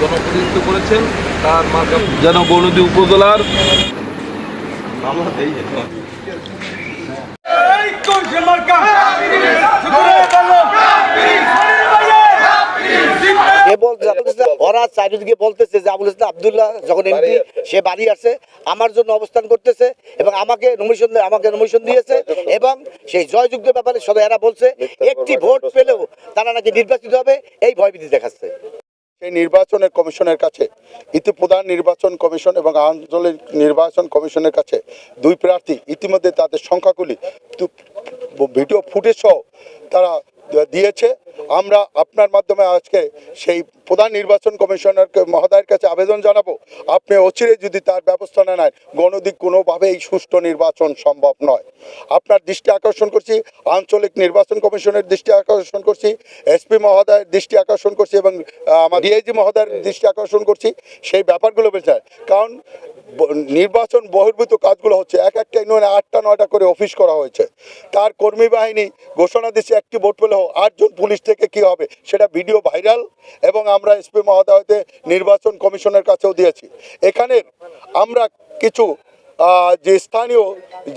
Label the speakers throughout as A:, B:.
A: জনপ্রতিনিধিত্ব করেছেন তার মার্কা যেন গৌনদী উপজেলার
B: এই কোন মার্কা শুক্রিয়া বলো
C: এ ওরা চারিদিকে বলতেছে যে আবুল ইসলাম আবদুল্লাহ যখন এমপি সে বাড়ি আসে আমার জন্য অবস্থান করতেছে এবং আমাকে নমিশন আমাকে নমিশন দিয়েছে এবং সেই জয়যুক্ত ব্যাপারে সবাই এরা বলছে একটি ভোট পেলেও তারা নাকি নির্বাচিত হবে এই ভয়ভীতি দেখাচ্ছে।
D: সেই নির্বাচনের কমিশনের কাছে ইতি প্রধান নির্বাচন কমিশন এবং আঞ্চলিক নির্বাচন কমিশনের কাছে দুই প্রার্থী ইতিমধ্যে তাদের সংখ্যাগুলি ভিডিও ফুটেজ সহ তারা দিয়েছে। আমরা আপনার মাধ্যমে আজকে সেই প্রধান নির্বাচন কমিশনার মহোদয়ের কাছে আবেদন জানাব। আপনি অচিরে যদি তার ব্যবস্থা না নেন গণদিক কোনোভাবেই সুষ্ঠু নির্বাচন সম্ভব নয়। আপনার দৃষ্টি আকর্ষণ করছি, আঞ্চলিক নির্বাচন কমিশনের দৃষ্টি আকর্ষণ করছি, এসপি মহোদয়ের দৃষ্টি আকর্ষণ করছি এবং আমার ডিআইজি মহোদয়ের দৃষ্টি আকর্ষণ করছি, সেই ব্যাপারগুলো বলছে। কারণ নির্বাচন বহির্ভূত কাজগুলো হচ্ছে, এক একটা ইউনিয়নে আটটা, নয়টা করে অফিস করা হয়েছে। তার কর্মী বাহিনী ঘোষণা দিচ্ছে, একটি ভোট পেলেও আটজন পুলিশ থেকে কি হবে? সেটা ভিডিও ভাইরাল এবং আমরা এসপি মহোদয়তে নির্বাচন কমিশনের কাছেও দিয়েছি। এখানের আমরা কিছু যে স্থানীয়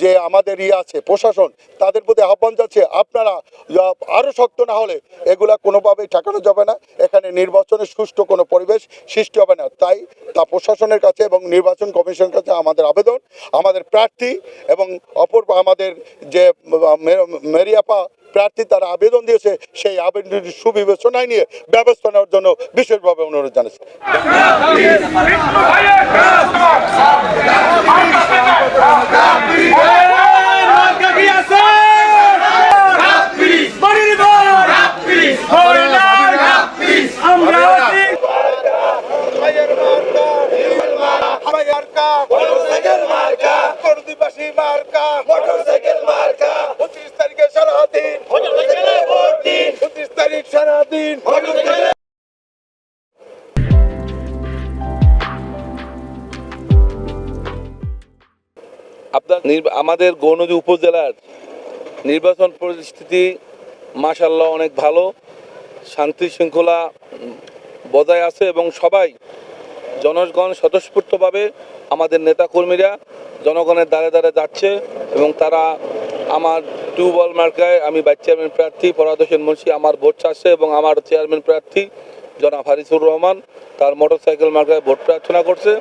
D: যে আমাদের ইয়ে আছে, প্রশাসন, তাদের প্রতি আহ্বান যাচ্ছে আপনারা আরও শক্ত না হলে এগুলা কোনোভাবেই ঠেকানো যাবে না। এখানে নির্বাচনের সুষ্ঠু কোনো পরিবেশ সৃষ্টি হবে না। তাই তা প্রশাসনের কাছে এবং নির্বাচন কমিশনের কাছে আমাদের আবেদন, আমাদের প্রার্থী এবং অপর আমাদের যে মেরিয়াপা প্রার্থী তারা আবেদন দিয়েছে, সেই আবেদনটি সুবিবেচনায় নিয়ে ব্যবস্থা নেওয়ার জন্য বিশেষভাবে অনুরোধ জানাচ্ছি।
B: মার্কা কি আছে বাড়ির ভাই হরিনার আমরা আছি
D: পঁচিশ তারিখে
A: আপনার আমাদের গৌনদী উপজেলার নির্বাচন পরিস্থিতি মাশাল্লাহ অনেক ভালো, শান্তি শৃঙ্খলা বজায় আছে এবং সবাই জনগণ স্বতঃস্ফূর্তভাবে আমাদের নেতাকর্মীরা জনগণের দ্বারে দ্বারে যাচ্ছে এবং তারা আমার টিউবওয়েল মার্কায় আমি ভাইস চেয়ারম্যান প্রার্থী ফরাদ হোসেন মুন্সি, আমার ভোট চাচ্ছে এবং আমার চেয়ারম্যান প্রার্থী, জনাব হারিসুর রহমান, তার মোটরসাইকেল মার্কায় ভোট প্রার্থনা করছে।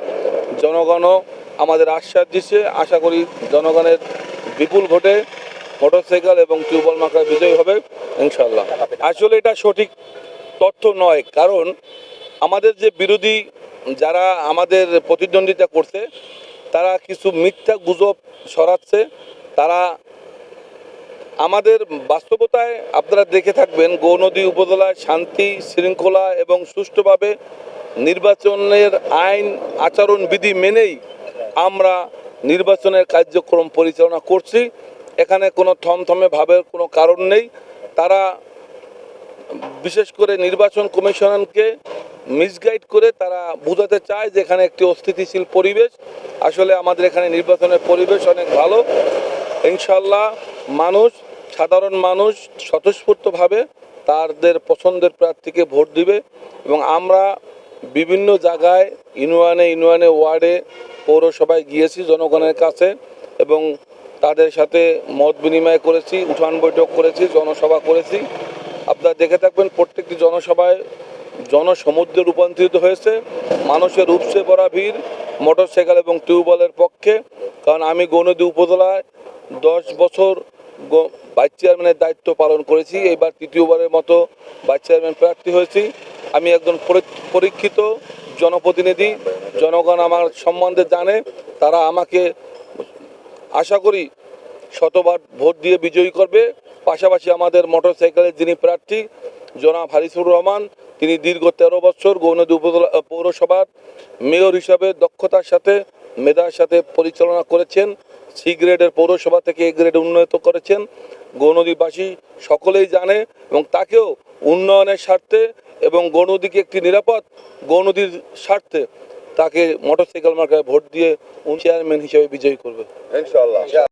A: জনগণও আমাদের আশ্বাস দিচ্ছে আশা করি জনগণের বিপুল ভোটে মোটরসাইকেল এবং টিউবওয়েল মার্কায় বিজয়ী হবে ইনশাল্লাহ আসলে এটা সঠিক তথ্য নয়, কারণ আমাদের যে বিরোধী যারা আমাদের প্রতিদ্বন্দ্বিতা করছে, তারা কিছু মিথ্যা গুজব সরাচ্ছে তারা আমাদের বাস্তবতায় আপনারা দেখে থাকবেন গৌনদী উপজেলায় শান্তি, শৃঙ্খলা এবং সুষ্ঠুভাবে নির্বাচনের আইন, আচরণ বিধি মেনেই আমরা নির্বাচনের কার্যক্রম পরিচালনা করছি। এখানে কোনো থমথমে ভাবের কোনো কারণ নেই। তারা বিশেষ করে নির্বাচন কমিশনকে মিসগাইড করে তারা বোঝাতে চায় যে এখানে একটি অস্থিতিশীল পরিবেশ। আসলে আমাদের এখানে নির্বাচনের পরিবেশ অনেক ভালো। ইনশাল্লাহ মানুষ সাধারণ মানুষ স্বতঃস্ফূর্তভাবে তাদের পছন্দের প্রার্থীকে ভোট দিবে এবং আমরা বিভিন্ন জায়গায়, ইউনিয়নে ইউনিয়নে ওয়ার্ডে, পৌরসভায় গিয়েছি জনগণের কাছে এবং তাদের সাথে মত বিনিময় করেছি, উঠান বৈঠক করেছি, জনসভা করেছি। আপনারা দেখে থাকবেন প্রত্যেকটি জনসভায় জনসমুদ্রে রূপান্তরিত হয়েছে। মানুষের উপসে পড়া ভিড়, মোটরসাইকেল এবং টিউবওয়েলের পক্ষে। কারণ আমি গৌনদী উপজেলায় দশ বছর ভাইস চেয়ারম্যানের দায়িত্ব পালন করেছি। এবার তৃতীয়বারের মতো ভাইস চেয়ারম্যান প্রার্থী হয়েছি। আমি একজন পরীক্ষিত জনপ্রতিনিধি। জনগণ আমার সম্বন্ধে জানে। তারা আমাকে আশা করি শতবার ভোট দিয়ে বিজয়ী করবে। পাশাপাশি আমাদের মোটরসাইকেলের যিনি প্রার্থী জনাব হারিসুর রহমান তিনি দীর্ঘ তেরো বছর গৌনদী উপজেলা পৌরসভার মেয়র হিসাবে দক্ষতার সাথে মেধার সাথে পরিচালনা করেছেন। সি গ্রেডের পৌরসভা থেকে এ গ্রেড উন্নত করেছেন। গৌনদীবাসী সকলেই জানে এবং তাকেও উন্নয়নের স্বার্থে এবং গৌনদীকে একটি নিরাপদ গৌনদীর স্বার্থে তাকে মোটরসাইকেল মার্কায় ভোট দিয়ে চেয়ারম্যান হিসেবে বিজয়ী করবে।
D: ইনশাল্লাহ